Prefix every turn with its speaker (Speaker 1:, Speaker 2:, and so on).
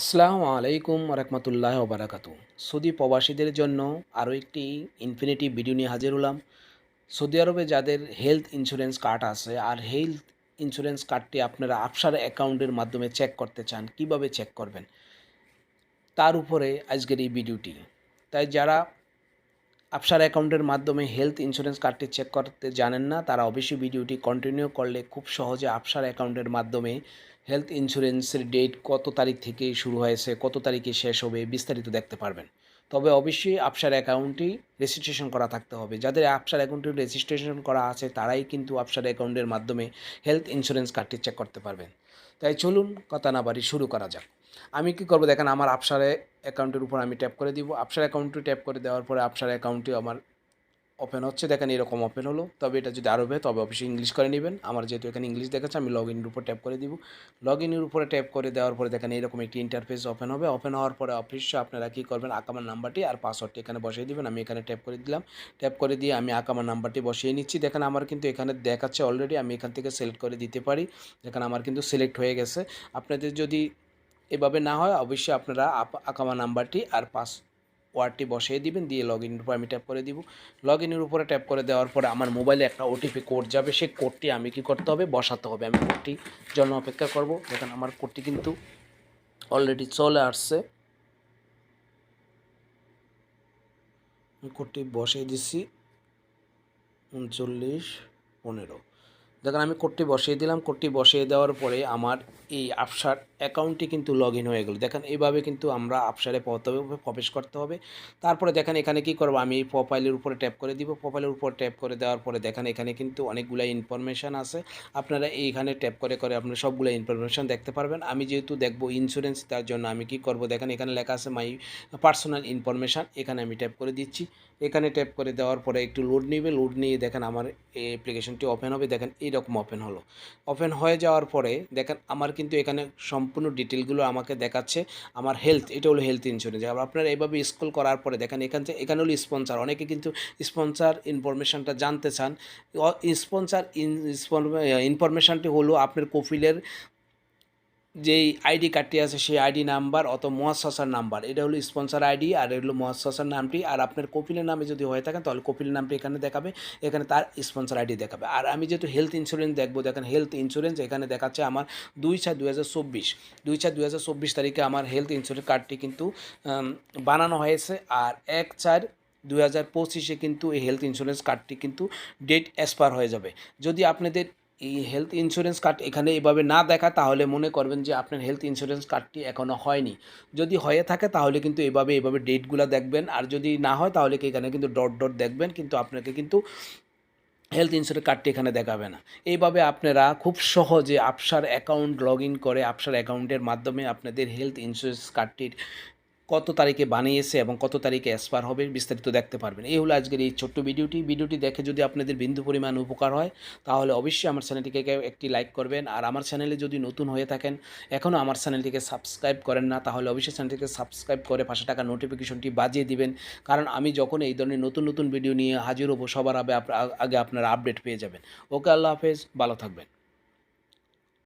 Speaker 1: আসসালামু আলাইকুম রহমতুল্লাহ ওবরাকাতু সৌদি প্রবাসীদের জন্য আরও একটি ইনফিনিটি ভিডিও নিয়ে হাজির হলাম। সৌদি আরবে যাদের হেলথ ইন্স্যুরেন্স কার্ড আছে, আর হেলথ ইন্স্যুরেন্স কার্ডটি আপনারা আফসার অ্যাকাউন্টের মাধ্যমে চেক করতে চান, কীভাবে চেক করবেন? তার উপরে আজকের এই ভিডিওটি তাই যারা আফসার অ্যাকাউন্টের মাধ্যমে হেলথ ইন্স্যুরেন্স কার্ডটি চেক করতে জানেন না, তারা অবশ্যই ভিডিওটি কন্টিনিউ করলে খুব সহজে আফসার অ্যাকাউন্টের মাধ্যমে হেলথ ইন্স্যুরেন্সের ডেট কত তারিখ থেকে শুরু হয়েছে, কত তারিখে শেষ হবে বিস্তারিত দেখতে পারবেন। তবে অবশ্যই আফসার অ্যাকাউন্টটি রেজিস্ট্রেশন করা থাকতে হবে। যাদের আপসার অ্যাকাউন্টটি রেজিস্ট্রেশন করা আছে, তারাই কিন্তু আফসার অ্যাকাউন্টের মাধ্যমে হেলথ ইন্স্যুরেন্স কার্ডটি চেক করতে পারবেন। তাই চলুন কথা না বাড়ি শুরু করা যাক। আমি কি করব? দেখেন আমার আফসারে অ্যাকাউন্টের উপর আমি ট্যাপ করে দিব। আপসার অ্যাকাউন্টটি ট্যাপ করে দেওয়ার পরে আপসার অ্যাকাউন্টটি আমার ওপেন হচ্ছে। দেখেন এরকম ওপেন হলো। তবে এটা যদি আরও তবে অবশ্যই ইংলিশ করে নেবেন। আমার যেহেতু এখানে ইংলিশ দেখাচ্ছে, আমি লগ ইনের উপর ট্যাপ করে দিব। লগ ইনের উপরে ট্যাপ করে দেওয়ার পরে দেখেন এরকম একটি ইন্টারফেস ওপেন হবে। ওপেন হওয়ার পরে অবশ্যই আপনারা কী করবেন? আকামার নাম্বারটি আর পাসওয়ার্ডটি এখানে বসিয়ে দিবেন। আমি এখানে ট্যাপ করে দিলাম। ট্যাপ করে দিয়ে আমি আকামার নাম্বারটি বসিয়ে নিচ্ছি। দেখেন আমার কিন্তু এখানে দেখাচ্ছে অলরেডি আমি এখান থেকে সিলেক্ট করে দিতে পারি। দেখেন আমার কিন্তু সিলেক্ট হয়ে গেছে। আপনাদের যদি এভাবে না হয় অবশ্যই আপনারা আপ- আকামা নাম্বারটি আর পাস ওয়ার্ডটি বসিয়ে দিবেন, দিয়ে লগ ইনের উপর আমি ট্যাপ করে দিব। লগ ইনের উপরে ট্যাপ করে দেওয়ার পরে আমার মোবাইলে একটা ওটিপি কোড যাবে, সেই কোডটি আমি কি করতে হবে? বসাতে হবে। আমি কোডটি জন্য অপেক্ষা করব। দেখেন আমার কোডটি কিন্তু অলরেডি চলে আসছে। কোডটি বসিয়ে দিচ্ছি। উনচল্লিশ, পনেরো। দেখেন আমি কোডটি বসিয়ে দিলাম। কোডটি বসিয়ে দেওয়ার পরে আমার এই আফসার অ্যাকাউন্টটি কিন্তু লগ ইন হয়ে গেল। দেখেন এইভাবে কিন্তু আমরা হবে, প্রবেশ করতে হবে। তারপরে দেখেন এখানে কি করব? আমি এই প্রোফাইলের উপরে ট্যাপ করে দিব। প্রোফাইলের উপর ট্যাপ করে দেওয়ার পরে দেখেন এখানে কিন্তু অনেকগুলো ইনফরমেশান আছে। আপনারা এইখানে ট্যাপ করে করে আপনারা সবগুলো ইনফরমেশান দেখতে পারবেন। আমি যেহেতু দেখব ইন্স্যুরেন্স তার জন্য আমি কি করব? দেখেন এখানে লেখা আছে মাই পার্সোনাল ইনফরমেশান এখানে আমি ট্যাপ করে দিচ্ছি। এখানে ট্যাপ করে দেওয়ার পরে একটু লোড নেবে। লোড নিয়ে দেখেন আমার এই অ্যাপ্লিকেশনটি ওপেন হবে। দেখেন এইরকম ওপেন হলো। ওপেন হয়ে যাওয়ার পরে দেখেন আমার কিন্তু এখানে সম্পূর্ণ ডিটেলগুলো আমাকে দেখাচ্ছে। আমার হেলথ এটা হলো হেলথ ইন্স্যুরেন্স আবার আপনারা এইভাবে স্কুল করার পরে দেখেন এখান থেকে, এখানে হলো স্পন্সার অনেকে কিন্তু স্পন্সার ইনফরমেশানটা জানতে চান। স্পন্সার ইনফরমেশানটি হলো আপনার কফিলের যেই আইডি কার্ডটি আছে সেই আইডি নাম্বার অত মহাশাসার নাম্বার। এটা হলো স্পন্সর আইডি আর হলো মহাশাসার নামটি। আর আপনার কপিলের নামে যদি হয়ে থাকেন তাহলে কপিলের নামটি এখানে দেখাবে। এখানে তার স্পন্সর আইডি দেখাবে। আর আমি যেহেতু হেলথ ইন্স্যুরেন্স দেখব, দেখেন হেলথ ইন্স্যুরেন্স এখানে দেখাচ্ছে আমার দুই চার দু হাজার চব্বিশ। দুই চার দু হাজার চব্বিশ তারিখে আমার হেলথ ইন্স্যুরেন্স কার্ডটি কিন্তু বানানো হয়েছে। আর এক চার দু হাজার পঁচিশে কিন্তু এই হেলথ ইন্স্যুরেন্স কার্ডটি কিন্তু ডেট এক্সপায়ার হয়ে যাবে। যদি আপনাদের এই হেলথ ইন্স্যুরেন্স কার্ড এখানে এভাবে না দেখা তাহলে মনে করবেন যে আপনার হেলথ ইন্স্যুরেন্স কার্ডটি এখনও হয়নি। যদি হয়ে থাকে, তাহলে কিন্তু এভাবে এভাবে ডেটগুলো দেখবেন। আর যদি না হয়, তাহলে এখানে কিন্তু ডট ডট দেখবেন, কিন্তু আপনাকে কিন্তু হেলথ ইন্স্যুরেন্স কার্ডটি এখানে দেখাবে না। এইভাবে আপনারা খুব সহজে আপসার অ্যাকাউন্ট লগ ইন করে আপসার অ্যাকাউন্টের মাধ্যমে আপনাদের হেলথ ইন্স্যুরেন্স কার্ডটির কত তারিখে বানিয়েছে এবং কত তারিখে এক্সপায়ার হবে বিস্তারিত দেখতে পারবেন। এই হলো আজকের এই ছোট্ট ভিডিওটি। ভিডিওটি দেখে যদি আপনাদের বিন্দু পরিমাণ উপকার হয়, তাহলে অবশ্যই আমার চ্যানেলটিকে একটি লাইক করবেন। আর আমার চ্যানেলে যদি নতুন হয়ে থাকেন এখনও আমার চ্যানেলটিকে সাবস্ক্রাইব করেন না, তাহলে অবশ্যই চ্যানেলটিকে সাবস্ক্রাইব করে পাশে টাকা নোটিফিকেশনটি বাজিয়ে দিবেন। কারণ আমি যখন এই ধরনের নতুন নতুন ভিডিও নিয়ে হাজির হব, সবার আগে আগে আপনারা আপডেট পেয়ে যাবেন। ওকে, আল্লাহ হাফেজ, ভালো থাকবেন।